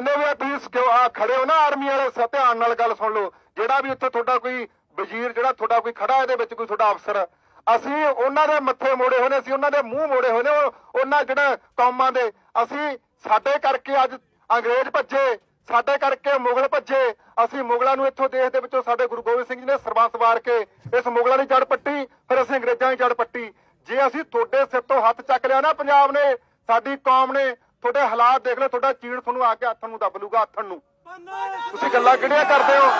ਜਿੰਨੇ ਵੀ ਤੁਸੀਂ ਸਿਕਿਉ ਖੜੇ ਹੋ ਨਾ ਆਰਮੀ ਵਾਲੇ ਸ- ਧਿਆਨ ਨਾਲ ਗੱਲ ਸੁਣ ਲਓ। ਜਿਹੜਾ ਵੀ ਉੱਥੇ ਤੁਹਾਡਾ ਕੋਈ ਵਜ਼ੀਰ, ਜਿਹੜਾ ਤੁਹਾਡਾ ਕੋਈ ਖੜਾ ਇਹਦੇ ਵਿੱਚ ਕੋਈ ਤੁਹਾਡਾ ਅਫਸਰ। ਅਸੀਂ ਉਹਨਾਂ ਦੇ ਮੱਥੇ ਮੋੜੇ ਹੋਏ ਨੇ, ਅਸੀਂ ਉਹਨਾਂ ਦੇ ਮੂੰਹ ਮੋੜੇ ਹੋਏ ਨੇ ਉਹਨਾਂ ਜਿਹੜਾ ਕੌਮਾਂ ਦੇ। ਅਸੀਂ ਸਾਡੇ ਕਰਕੇ ਅੱਜ ਅੰਗਰੇਜ਼ ਭੱਜੇ, ਸਾਡੇ ਕਰਕੇ ਮੁਗਲ ਭੱਜੇ। ਅਸੀਂ ਮੁਗਲਾਂ ਨੂੰ ਇੱਥੋਂ ਦੇਸ਼ ਦੇ ਵਿੱਚੋਂ ਸਾਡੇ ਗੁਰੂ ਗੋਬਿੰਦ ਸਿੰਘ ਜੀ ਨੇ ਸਰਬੰਸ ਵਾਰ ਕੇ ਇਸ ਮੁਗਲਾਂ ਦੀ ਜੜ ਪੱਟੀ, ਫਿਰ ਅਸੀਂ ਅੰਗਰੇਜ਼ਾਂ ਦੀ ਜੜ ਪੱਟੀ। ਜੇ ਅਸੀਂ ਤੁਹਾਡੇ ਸਿਰ ਤੋਂ ਹੱਥ ਚੱਕ ਲਿਆ ਨਾ ਪੰਜਾਬ ਨੇ, ਸਾਡੀ ਕੌਮ ਨੇ ਤੁਹਾਡੇ ਹਾਲਾਤ ਦੇਖ ਲਓ ਤੁਹਾਡਾ ਚੀੜ ਤੁਹਾਨੂੰ ਆ ਕੇ ਹੱਥ ਨੂੰ ਦੱਬ ਲੂਗਾ ਹੱਥ ਨੂੰ। ਤੁਸੀਂ ਗੱਲਾਂ ਕਿਹੜੀਆਂ ਕਰਦੇ ਹੋ?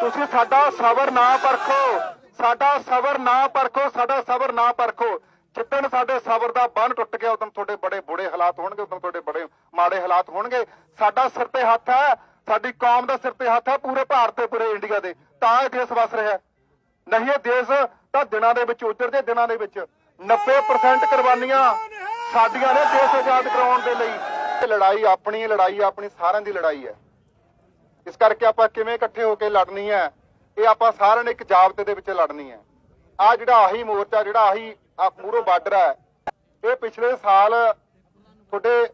ਤੁਸੀਂ ਸਾਡਾ ਸਬਰ ਨਾ ਪਰਖੋ। ਸਾਡਾ ਸਬਰ ਨਾ ਪਰਖੋ ਸਾਡਾ ਸਬਰ ਨਾ ਪਰਖੋ। ਜਿੱਦਣ ਸਾਡੇ ਸਬਰ ਦਾ ਬੰਨ ਟੁੱਟ ਗਿਆ ਉਦੋਂ ਤੁਹਾਡੇ ਬੜੇ ਬੁਰੇ ਹਾਲਾਤ ਹੋਣਗੇ ਉਦੋਂ ਤੁਹਾਡੇ ਬੜੇ ਮਾੜੇ ਹਾਲਾਤ ਹੋਣਗੇ। ਸਾਡਾ ਸਿਰ ਤੇ ਹੱਥ ਹੈ ਸਾਡੀ ਕੌਮ ਦਾ ਸਿਰ ਤੇ ਹੱਥ ਹੈ ਪੂਰੇ ਭਾਰਤ ਤੇ ਪੂਰੇ ਇੰਡੀਆ ਦੇ। ਤਾਂ ਇਹ ਦੇਸ਼ ਵਸ ਰਿਹਾ। ਨਹੀਂ ਇਹ ਦੇਸ਼ ਤਾਂ ਦਿਨਾਂ ਦੇ ਵਿੱਚ ਉਜੜਦੇ ਦਿਨਾਂ ਦੇ ਵਿੱਚ। 90% ਕੁਰਬਾਨੀਆਂ। ਸਾਡੀਆਂ ਨੇ ਦੇਸ਼ ਆਜ਼ਾਦ ਕਰਾਉਣ ਦੇ ਲਈ। ਇਹ ਲੜਾਈ ਆਪਣੀ ਲੜਾਈ ਆਪਣੀ ਸਾਰਿਆਂ ਦੀ ਲੜਾਈ ਹੈ। ਇਸ ਕਰਕੇ ਆਪਾਂ ਕਿਵੇਂ ਇਕੱਠੇ ਹੋ ਕੇ ਲੜਨੀ ਹੈ, ਇਹ ਆਪਾਂ ਸਾਰਿਆਂ ਨੇ ਇੱਕ ਜਾਬਤੇ ਦੇ ਵਿੱਚ ਲੜਨੀ ਹੈ। ਆ ਜਿਹੜਾ ਆਹੀ ਮੋਰਚਾ, ਜਿਹੜਾ ਆਹੀ ਆ ਮੂਰੋ ਬਾਰਡਰ ਹੈ, ਇਹ ਪਿਛਲੇ ਸਾਲ ਤੁਹਾਡੇ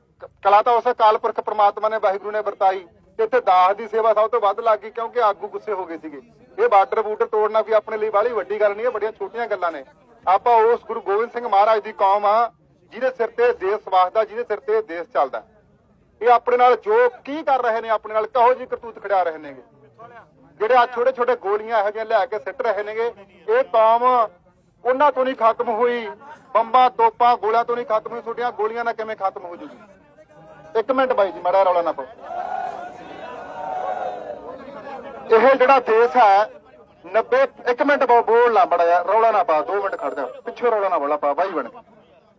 ਕਲਾ ਤਾਂ ਉਸ ਅਕਾਲ ਪੁਰਖ ਪ੍ਰਮਾਤਮਾ ਨੇ, ਵਾਹਿਗੁਰੂ ਨੇ ਵਰਤਾਈ, ਤੇ ਇੱਥੇ ਦਾਸ ਦੀ ਸੇਵਾ ਸਭ ਤੋਂ ਵੱਧ ਲੱਗ ਗਈ ਕਿਉਂਕਿ ਆਗੂ ਗੁੱਸੇ ਹੋ ਗਏ ਸੀਗੇ। ਇਹ ਬਾਰਡਰ ਬੂਟਰ ਤੋੜਨਾ ਵੀ ਆਪਣੇ ਲਈ ਬਾਹਲੀ ਵੱਡੀ ਗੱਲ ਨਹੀਂ ਹੈ, ਬੜੀਆਂ ਛੋਟੀਆਂ ਗੱਲਾਂ ਨੇ। ਆਪਾਂ ਉਸ ਗੁਰੂ ਗੋਬਿੰਦ ਸਿੰਘ ਮਹਾਰਾਜ ਦੀ ਕੌਮ ਆ ਜਿਹਦੇ ਸਿਰ ਤੇ ਦੇਸ਼ ਵਸਦਾ ਜਿਹਦੇ ਸਿਰ ਤੇ ਦੇਸ਼ ਚੱਲਦਾ। ਇਹ ਆਪਣੇ ਨਾਲ ਜੋ ਕੀ ਕਰ ਰਹੇ ਨੇ, ਆਪਣੇ ਨਾਲ ਕਹੋ ਜੀ ਕਰਤੂਤ ਖੜਿਆ ਰਹੇ ਨੇਗੇ। ਜਿਹੜੇ ਆ ਛੋਟੇ ਛੋਟੇ ਗੋਲੀਆਂ ਇਹੋ ਜਿਹੀਆਂ ਲਿਆ ਕੇ ਸਿੱਟ ਰਹੇ ਨੇਗੇ, ਇਹ ਕੌਮ ਉਹਨਾਂ ਤੋਂ ਨਹੀਂ ਖਤਮ ਹੋਈ। ਬੰਬਾਂ, ਤੋਪਾਂ, ਗੋਲਿਆਂ ਤੋਂ ਨਹੀਂ ਖਤਮ ਹੋਈ। ਤੁਹਾਡੀਆਂ ਗੋਲੀਆਂ ਨਾਲ ਕਿਵੇਂ ਖਤਮ ਹੋ ਜੂਗੀ? ਇੱਕ ਮਿੰਟ ਬਾਈ ਜੀ, ਮੜਾ ਰੌਲਾ ਨਾ ਪਾਓ। ਇਹ ਜਿਹੜਾ ਦੇਸ਼ ਹੈ 90 ਇੱਕ ਮਿੰਟ ਬੋ- ਬੋਲ ਲਾ ਮੜਾ ਰੌਲਾ ਨਾ ਪਾ 2 ਮਿੰਟ ਖੜ ਜਾ ਪਿੱਛੇ ਰੌਲਾ ਨਾ ਬੋਲਾ ਪਾ ਬਾਈ ਬਣ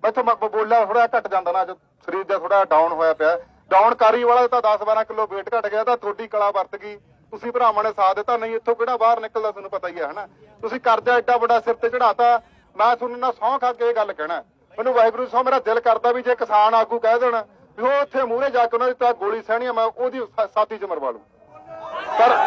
ਮੈਥੋਂ ਮ- ਬੋਲਿਆ ਥੋੜਾ ਘਟ ਜਾਂਦਾ ਨਾ, ਅੱਜ ਸਰੀਰ ਦਾ ਥੋੜਾ ਡਾਊਨ ਹੋਇਆ ਪਿਆ। ਡਾਊਨ ਕਾਰੀ ਵਾਲਾ ਤਾਂ 10 12 ਕਿਲੋ weight ਘਟ ਗਿਆ, ਤਾਂ ਤੁਹਾਡੀ ਕਲਾ ਵਰਤ ਗਈ। ਤੁਸੀਂ ਭਰਾਵਾਂ ਨੇ ਸਾਥ ਦਿੱਤਾ, ਨਹੀਂ ਇੱਥੋਂ ਕਿਹੜਾ ਬਾਹਰ ਨਿਕਲਦਾ, ਤੁਹਾਨੂੰ ਪਤਾ ਹੀ ਹੈ, ਹਨਾ? ਤੁਸੀਂ ਕਰਜ਼ਾ ਐਡਾ ਵੱਡਾ ਸਿਰ ਤੇ ਚੜਾਤਾ ਮੈਂ ਤੁਹਾਨੂੰ ਨਾ ਸਹੁੰ ਖਾ ਕੇ ਇਹ ਗੱਲ ਕਹਿਣਾ। ਮੈਨੂੰ ਵਾਹਿਗੁਰੂ ਸਹੁੰ ਮੇਰਾ ਦਿਲ ਕਰਦਾ ਵੀ ਜੇ ਕਿਸਾਨ ਆਗੂ ਕਹਿ ਦੇਣ ਵੀ ਉਹ ਉੱਥੇ ਮੂਹਰੇ ਜਾ ਕੇ ਉਹਨਾਂ ਦੀ ਤਾਂ ਗੋਲੀ ਸਹਿਣੀ ਆ, ਮੈਂ ਉਹਦੀ ਸਾਥੀ ਚ ਮਰਵਾ ਲੂ ਪਰ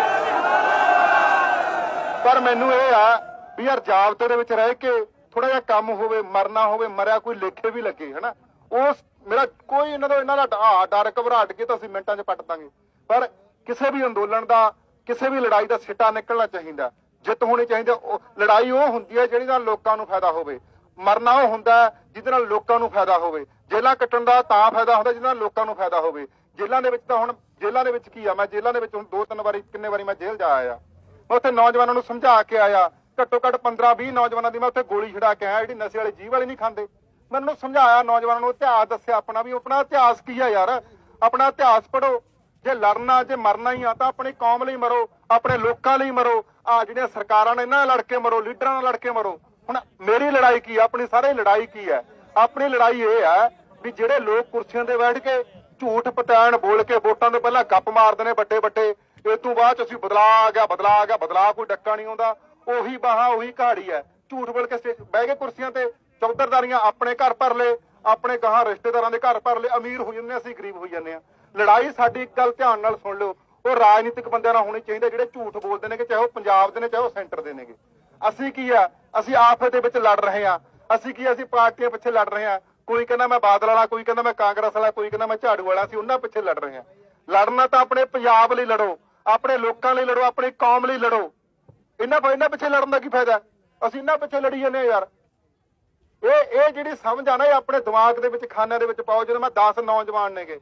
ਪਰ ਮੈਨੂੰ ਇਹ ਆ ਵੀ ਯਾਰ ਜਾਬਤੇ ਦੇ ਵਿੱਚ ਰਹਿ ਕੇ ਥੋੜਾ ਜਿਹਾ ਕੰਮ ਹੋਵੇ, ਮਰਨਾ ਹੋਵੇ, ਮਰਿਆ ਕੋਈ ਲੇਖੇ ਵੀ ਲੱਗੇ, ਹਨਾ? ਉਸ ਮੇਰਾ ਕੋਈ ਇਹਨਾਂ ਦਾ ਇਹਨਾਂ ਦਾ ਡ- ਡਰ ਘਬਰਾਹਟ ਕੇ ਤਾਂ ਅਸੀਂ ਮਿੰਟਾਂ 'ਚ ਪੱਟ ਦਾਂਗੇ। ਪਰ ਕਿਸੇ ਵੀ ਅੰਦੋਲਨ ਦਾ, ਕਿਸੇ ਵੀ ਲੜਾਈ ਦਾ ਸਿੱਟਾ ਨਿਕਲਣਾ ਚਾਹੀਦਾ। ਜਿੱਤ ਹੋਣੀ ਚਾਹੀਦੀ ਲੜਾਈ ਉਹ ਹੁੰਦੀ ਹੈ ਜਿਹੜੀ ਨਾਲ ਲੋਕਾਂ ਨੂੰ ਫਾਇਦਾ ਹੋਵੇ। ਮਰਨਾ ਉਹ ਹੁੰਦਾ ਜਿਹਦੇ ਨਾਲ ਲੋਕਾਂ ਨੂੰ ਫਾਇਦਾ ਹੋਵੇ। ਜੇਲਾਂ ਕੱਟਣ ਦਾ ਤਾਂ ਫਾਇਦਾ ਹੁੰਦਾ ਜਿਹਦੇ ਨਾਲ ਲੋਕਾਂ ਨੂੰ ਫਾਇਦਾ ਹੋਵੇ। ਜੇਲਾਂ ਦੇ ਵਿੱਚ ਤਾਂ ਹੁਣ ਜੇਲਾਂ ਦੇ ਵਿੱਚ ਕੀ ਆ? ਮੈਂ ਜੇਲਾਂ ਦੇ ਵਿੱਚ ਹੁਣ ਦੋ ਤਿੰਨ ਵਾਰੀ, ਕਿੰਨੇ ਵਾਰੀ ਮੈਂ ਜੇਲ੍ਹ ਜਾ ਆਇਆ। ਮੈਂ ਉੱਥੇ ਨੌਜਵਾਨਾਂ ਨੂੰ ਸਮਝਾ ਕੇ ਆਇਆ ਘੱਟੋ ਘੱਟ 15 20 ਨੌਜਵਾਨਾਂ ਦੀ ਮੈਂ ਉੱਥੇ ਗੋਲੀ ਛਡਾ ਕੇ ਆਇਆ, ਜਿਹੜੀ ਨਸ਼ੇ ਵਾਲੀ ਜੀਵ ਵਾਲੀ ਨਹੀਂ ਖਾਂਦੇ। ਮੈਂ ਉਹਨੂੰ ਸਮਝਾਇਆ ਨੌਜਵਾਨਾਂ ਨੂੰ, ਇਤਿਹਾਸ ਦੱਸਿਆ ਆਪਣਾ ਵੀ, ਆਪਣਾ ਇਤਿਹਾਸ ਕੀ ਹੈ ਯਾਰ? ਆਪਣਾ ਇਤਿਹਾਸ ਪੜੋ ਜੇ ਲੜਨਾ, ਜੇ ਮਰਨਾ ਹੀ ਆ, ਤਾਂ ਆਪਣੀ ਕੌਮ ਲਈ ਮਰੋ, ਆਪਣੇ ਲੋਕਾਂ ਲਈ ਮਰੋ। ਆ ਜਿਹੜੀਆਂ ਸਰਕਾਰਾਂ ਨੇ ਇਹਨਾਂ ਨਾਲ ਲੜ ਕੇ ਮਰੋ, ਲੀਡਰਾਂ ਨਾਲ ਲੜ ਕੇ ਮਰੋ। ਹੁਣ ਮੇਰੀ ਲੜਾਈ ਕੀ ਆ? ਆਪਣੀ ਸਾਰੇ ਲੜਾਈ ਕੀ ਹੈ ਆਪਣੀ ਲੜਾਈ ਇਹ ਹੈ ਵੀ ਜਿਹੜੇ ਲੋਕ ਕੁਰਸੀਆਂ ਤੇ ਬੈਠ ਕੇ ਝੂਠ ਪਤਾਣ ਬੋਲ ਕੇ ਵੋਟਾਂ ਤੋਂ ਪਹਿਲਾਂ ਗੱਪ ਮਾਰਦੇ ਨੇ ਵੱਡੇ ਵੱਡੇ ਇਹ ਤੋਂ ਬਾਅਦ 'ਚ ਅਸੀਂ ਬਦਲਾ ਆ ਗਿਆ ਬਦਲਾ ਆ ਗਿਆ ਬਦਲਾ ਕੋਈ ਡੱਕਾ ਨਹੀਂ ਆਉਂਦਾ। ਉਹੀ ਬਾਹਾਂ ਉਹੀ ਕਹਾੜੀ ਹੈ। ਝੂਠ ਬੋਲ ਕੇ ਬਹਿ ਕੇ ਕੁਰਸੀਆਂ ਤੇ ਚੌਧਰਦਾਰੀਆਂ ਆਪਣੇ ਘਰ ਭਰ ਲਏ ਆਪਣੇ ਗਾਹਾਂ ਰਿਸ਼ਤੇਦਾਰਾਂ ਦੇ ਘਰ ਭਰ ਲਏ ਅਮੀਰ ਹੋ ਜਾਂਦੇ ਅਸੀਂ ਗਰੀਬ ਹੋ ਜਾਂਦੇ ਆ ਲੜਾਈ ਸਾਡੀ ਇੱਕ ਗੱਲ ਧਿਆਨ ਨਾਲ ਸੁਣ ਲਓ ਉਹ ਰਾਜਨੀਤਿਕ ਬੰਦਿਆਂ ਨਾਲ ਹੋਣੀ ਚਾਹੀਦੀ ਜਿਹੜੇ ਝੂਠ ਬੋਲਦੇ ਨੇ ਕਿ ਚਾਹੇ ਉਹ ਪੰਜਾਬ ਦੇ ਨੇ ਚਾਹੇ ਉਹ ਸੈਂਟਰ ਦੇ ਨੇਗੇ। ਅਸੀਂ ਕੀ ਆ ਅਸੀਂ ਆਪਸ ਦੇ ਵਿੱਚ ਲੜ ਰਹੇ ਆ ਅਸੀਂ ਕੀ ਆ, ਅਸੀਂ ਪਾਰਟੀਆਂ ਪਿੱਛੇ ਲੜ ਰਹੇ ਆ ਕੋਈ ਕਹਿੰਦਾ ਮੈਂ ਬਾਦਲ ਵਾਲਾ ਕੋਈ ਕਹਿੰਦਾ ਮੈਂ ਕਾਂਗਰਸ ਵਾਲਾ ਕੋਈ ਕਹਿੰਦਾ ਮੈਂ ਝਾੜੂ ਵਾਲਾ ਅਸੀਂ ਉਹਨਾਂ ਪਿੱਛੇ ਲੜ ਰਹੇ ਆ ਲੜਨਾ ਤਾਂ ਆਪਣੇ ਪੰਜਾਬ ਲਈ ਲੜੋ ਆਪਣੇ ਲੋਕਾਂ ਲਈ ਲੜੋ ਆਪਣੀ ਕੌਮ ਲਈ ਲੜੋ। ਇਹਨਾਂ ਇਹਨਾਂ ਪਿੱਛੇ ਲੜਨ ਦਾ ਕੀ ਫਾਇਦਾ? ਅਸੀਂ ਇਹਨਾਂ ਪਿੱਛੇ ਲੜੀ ਜਾਂਦੇ ਆ ਯਾਰ। ਇਹ ਇਹ ਜਿਹੜੀ ਸਮਝ ਆ ਨਾ, ਇਹ ਆਪਣੇ ਦਿਮਾਗ ਦੇ ਵਿੱਚ, ਖਾਨਿਆਂ ਦੇ ਵਿੱਚ ਪਾਓ, ਜਦੋਂ ਮੈਂ 10 ਨੌਜਵਾਨ ਨੇਗੇ।